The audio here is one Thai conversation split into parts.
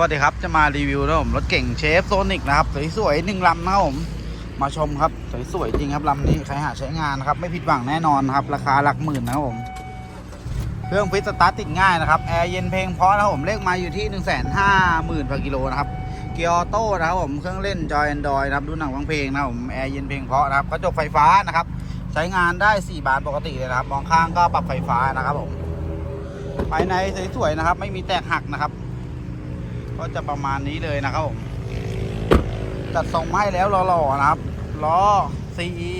วัสดีครับจะมารีวิวนะผมรถเก่งเชฟโซนิกนะครับสวยๆหนึ่งลำนะครับผมมาชมครับสวยๆจริงครับลำนี้ใครหาใช้งานนะครับไม่ผิดหวังแน่นอนครับ ราคาหลักหมื่นนะครับผมเครื่องฟิตสตาร์ทติดง่ายนะครับแอร์เย็นเพลงเพราะนะครับผมเลขมาอยู่ที่1นึ่งแสนห้าหมื่นกิโลนะครับเกียร์ออโต้นะครับผมเครื่องเล่นจอยแอนดรอยนะครับดูหนังฟังเพลงนะครับผมแอร์เย็นเพลงเพราะนะครับกระจกไฟฟ้านะครับใช้งานได้ 4 บานปกติเลยนะครับมองข้างก็ปรับไฟฟ้านะครับผมภายในสวยๆนะครับ ไม่มีแตกหักนะครับ ก็จะประมาณนี้เลยนะครับผมจัดทรงไม้แล้วหล่อๆนะครับล้อ CE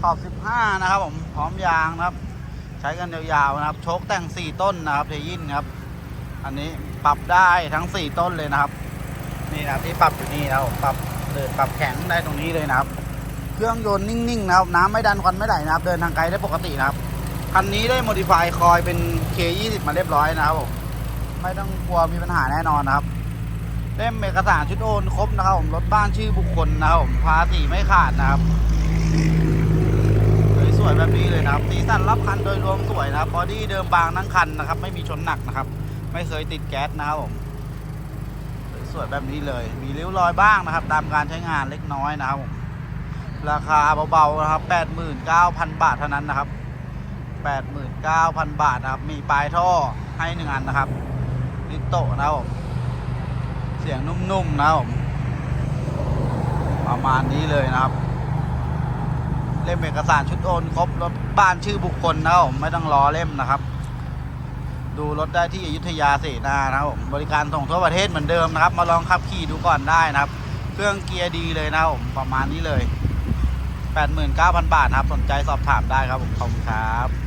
ขอบ 15 นะครับผมพร้อมยางนะครับ ใช้กันยาวๆนะครับโชคแต่ง 4 ต้นนะครับเทยินครับ อันนี้ปรับได้ทั้ง 4 ต้นเลยนะครับ นี่นะที่ปรับอยู่นี่นะครับปรับเดินปรับแข็งได้ตรงนี้เลยนะครับ เครื่องยนต์นิ่งๆนะครับน้ำไม่ดันควันไม่ไหลนะครับ เดินทางไกลได้ปกตินะครับคันนี้ได้โมดิฟายคอยเป็น K20 มาเรียบร้อยนะครับผมไม่ต้องกลัวมีปัญหาแน่นอนนะครับ เล่มเอกสารชุดโอนครบนะครับผมรถบ้านชื่อบุคคลนะครับผมภาษีไม่ขาดนะครับสวยแบบนี้เลยนะครับสีสันรับคันโดยรวมสวยนะครับบอดี้เดิมบางทั้งคันนะครับ ไม่มีชนหนักนะครับ ไม่เคยติดแก๊สนะครับผมสวยแบบนี้เลย มีริ้วรอยบ้างนะครับ ตามการใช้งานเล็กน้อยนะครับผมราคาเบาๆนะครับ89,000 บาทเท่านั้นนะครับ89,000 บาทนะครับ มีปลายท่อให้หนึ่งอันนะครับลิโตะนะครับผม สียงนุ่มๆนะครับผมประมาณนี้เลยนะครับ เล่มเอกสารชุดโอนครบรถบ้านชื่อบุคคลนะครับผมไม่ต้องรอเล่มนะครับ ดูรถได้ที่อยุธยาเสนานะครับผมบริการส่งทั่วประเทศเหมือนเดิมนะครับ มาลองขับขี่ดูก่อนได้นะครับ เครื่องเกียร์ดีเลยนะครับผมประมาณนี้เลย 89,000 บาทนะครับ สนใจสอบถามได้ครับผมขอบคุณครับ